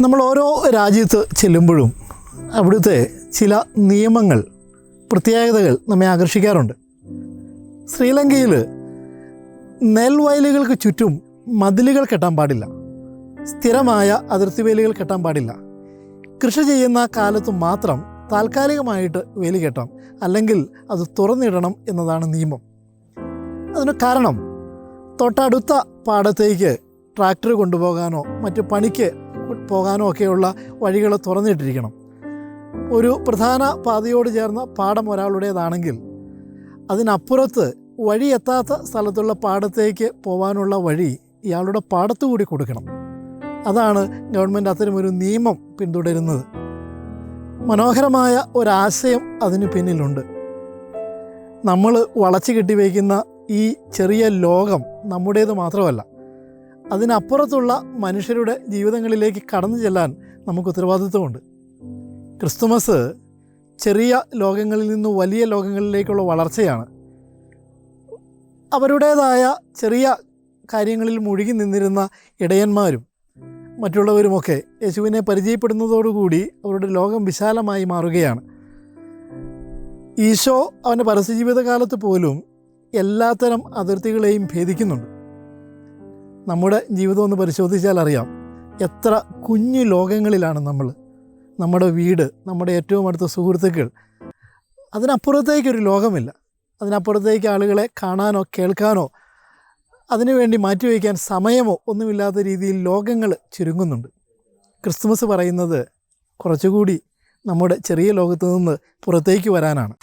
നമ്മൾ ഓരോ രാജ്യത്ത് ചെല്ലുമ്പോഴും അവിടുത്തെ ചില നിയമങ്ങൾ പ്രത്യേകതകൾ നമ്മെ ആകർഷിക്കാറുണ്ട്. ശ്രീലങ്കയിൽ നെൽവയലുകൾക്ക് ചുറ്റും മതിലുകൾ കെട്ടാൻ പാടില്ല. സ്ഥിരമായ അതിർത്തി വേലികൾ കെട്ടാൻ പാടില്ല. കൃഷി ചെയ്യുന്ന കാലത്ത് മാത്രം താൽക്കാലികമായിട്ട് വേലി കെട്ടാം. അല്ലെങ്കിൽ അത് തുറന്നിടണം എന്നതാണ് നിയമം. അതിന് കാരണം തൊട്ടടുത്ത പാടത്തേക്ക് ട്രാക്ടർ കൊണ്ടുപോകാനോ മറ്റ് പണിക്ക് പോകാനോ ഒക്കെയുള്ള വഴികൾ തുറന്നിട്ടിരിക്കണം. ഒരു പ്രധാന പാതയോട് ചേർന്ന പാടം ഒരാളുടേതാണെങ്കിൽ അതിനപ്പുറത്ത് വഴി എത്താത്ത സ്ഥലത്തുള്ള പാടത്തേക്ക് പോകാനുള്ള വഴി ഇയാളുടെ പാടത്തു കൂടി കൊടുക്കണം. അതാണ് ഗവൺമെന്റ് അത്തരമൊരു നിയമം പിന്തുടരുന്നത്. മനോഹരമായ ഒരാശയം അതിന് പിന്നിലുണ്ട്. നമ്മൾ വളച്ചു കെട്ടിവയ്ക്കുന്ന ഈ ചെറിയ ലോകം നമ്മുടേത് മാത്രമല്ല. അതിനപ്പുറത്തുള്ള മനുഷ്യരുടെ ജീവിതങ്ങളിലേക്ക് കടന്നു ചെല്ലാൻ നമുക്ക് ഉത്തരവാദിത്വമുണ്ട്. ക്രിസ്തുമസ് ചെറിയ ലോകങ്ങളിൽ നിന്ന് വലിയ ലോകങ്ങളിലേക്കുള്ള വളർച്ചയാണ്. അവരുടേതായ ചെറിയ കാര്യങ്ങളിൽ മുഴുകി നിന്നിരുന്ന ഇടയന്മാരും മറ്റുള്ളവരുമൊക്കെ യേശുവിനെ പരിചയപ്പെടുന്നതോടുകൂടി അവരുടെ ലോകം വിശാലമായി മാറുകയാണ്. ഈശോ അവന്റെ പരസ്യജീവിതകാലത്ത് പോലും എല്ലാത്തരം അതിർത്തികളെയും ഭേദിക്കുന്നുണ്ട്. നമ്മുടെ ജീവിതം ഒന്ന് പരിശോധിച്ചാൽ അറിയാം. എത്ര കുഞ്ഞു ലോകങ്ങളിലാണ് നമ്മൾ. നമ്മുടെ വീട് നമ്മുടെ ഏറ്റവും അടുത്ത സുഹൃത്തുക്കൾ. അതിനപ്പുറത്തേക്കൊരു ലോകമില്ല. അതിനപ്പുറത്തേക്ക് ആളുകളെ കാണാനോ കേൾക്കാനോ അതിനുവേണ്ടി മാറ്റിവെക്കാൻ സമയമോ ഒന്നുമില്ലാത്ത രീതിയിൽ ലോകങ്ങൾ ചുരുങ്ങുന്നുണ്ട്. ക്രിസ്തുമസ് പറയുന്നത് കുറച്ചുകൂടി നമ്മുടെ ചെറിയ ലോകത്തു നിന്ന് പുറത്തേക്ക് വരാനാണ്.